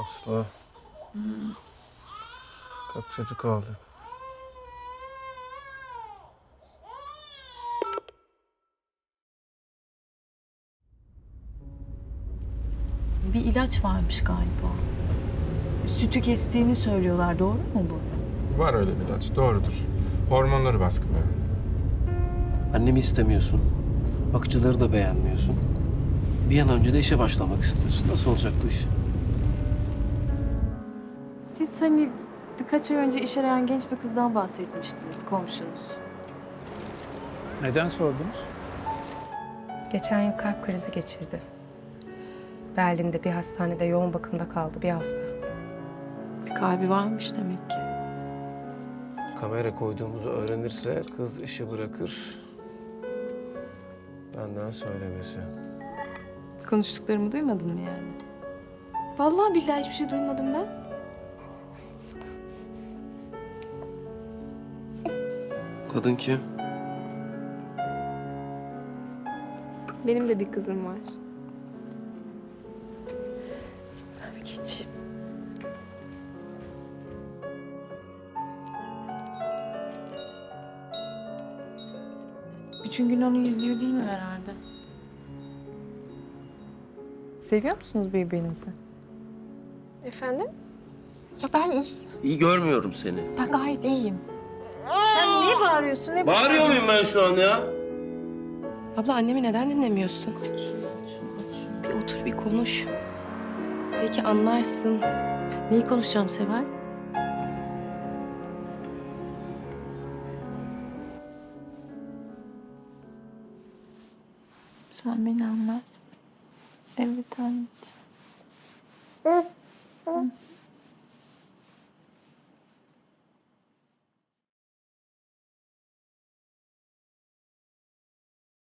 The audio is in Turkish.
Asla. Kaç çocuk aldık. Bir ilaç varmış galiba. Sütü kestiğini söylüyorlar. Doğru mu bu? Var öyle bir ilaç, doğrudur. Hormonları baskılıyor. Annemi istemiyorsun. Bakıcıları da beğenmiyorsun. Bir an önce de işe başlamak istiyorsun. Nasıl olacak bu iş? Siz hani birkaç ay önce iş arayan genç bir kızdan bahsetmiştiniz komşunuz. Neden sordunuz? Geçen yıl kalp krizi geçirdi. Berlin'de bir hastanede yoğun bakımda kaldı bir hafta. Bir kalbi varmış demek ki. Kamera koyduğumuzu öğrenirse kız işi bırakır. Benden söylemesi. Konuştuklarımı duymadın mı yani? Vallahi billahi hiçbir şey duymadım ben. Kadın kim? Benim de bir kızım var. Geç. Bütün gün onu izliyor değil mi herhalde? Seviyor musunuz birbirinizi? Efendim? Ya ben iyi. İyi görmüyorum seni. Ben gayet iyiyim. Bağırıyorsun? Ne Bağırıyor muyum ben şu an ya? Abla annemi neden dinlemiyorsun? Bir otur bir konuş. Belki anlarsın. Neyi konuşacağım Seval? Sen beni anlarsın. Evet anneciğim.